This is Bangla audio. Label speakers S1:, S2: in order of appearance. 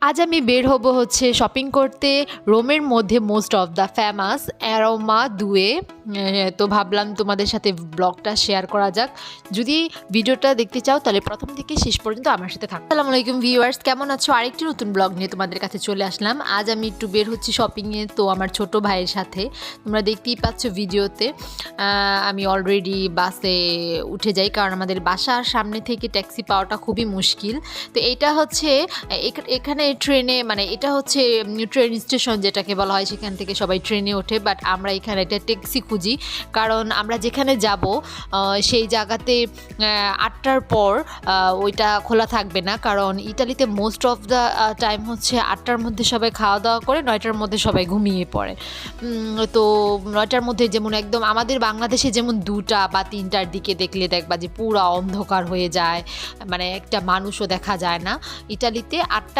S1: আজ আমি বের হব হচ্ছে শপিং করতে। রোমের মধ্যে most of the famous aroma দুয়ে। তো ভাবলাম তোমাদের সাথে ব্লগটা শেয়ার করা যাক। যদি ভিডিওটা দেখতে চাও তাহলে প্রথম থেকে শেষ পর্যন্ত আমার সাথে থাকো। আসসালামু আলাইকুম ভিউয়ার্স কেমন আছো? আরেকটি নতুন ব্লগ নিয়ে তোমাদের কাছে চলে আসলাম। আজ আমি একটু বের হচ্ছি শপিংয়ে তো আমার ছোট ভাইয়ের সাথে। তোমরা দেখতেই পাচ্ছ ভিডিওতে। আমি অলরেডি বাসে উঠে যাই, কারণ আমাদের বাসার সামনে থেকে ট্যাক্সি পাওয়াটা খুবই মুশকিল। তো এটা হচ্ছে, এখ- এখানে ট্রেনে মানে এটা হচ্ছে ট্রেন স্টেশন যেটাকে বলা হয়, সেখান থেকে সবাই ট্রেনে ওঠে বাট আমরা এখানে একটা ট্যাক্সি খুঁজি। কারণ আমরা যেখানে যাব সেই জায়গাতে আটটার পর ওইটা খোলা থাকবে না। কারণ ইটালিতে মোস্ট অফ দ্য টাইম হচ্ছে আটটার মধ্যে সবাই খাওয়া দাওয়া করে, নয়টার মধ্যে সবাই ঘুমিয়ে পড়ে। তো নয়টার মধ্যে যেমন একদম, আমাদের বাংলাদেশে যেমন দুটা বা তিনটার দিকে দেখলে দেখবা যে পুরো অন্ধকার হয়ে যায় মানে একটা মানুষও দেখা যায় না। ইটালিতে আটটা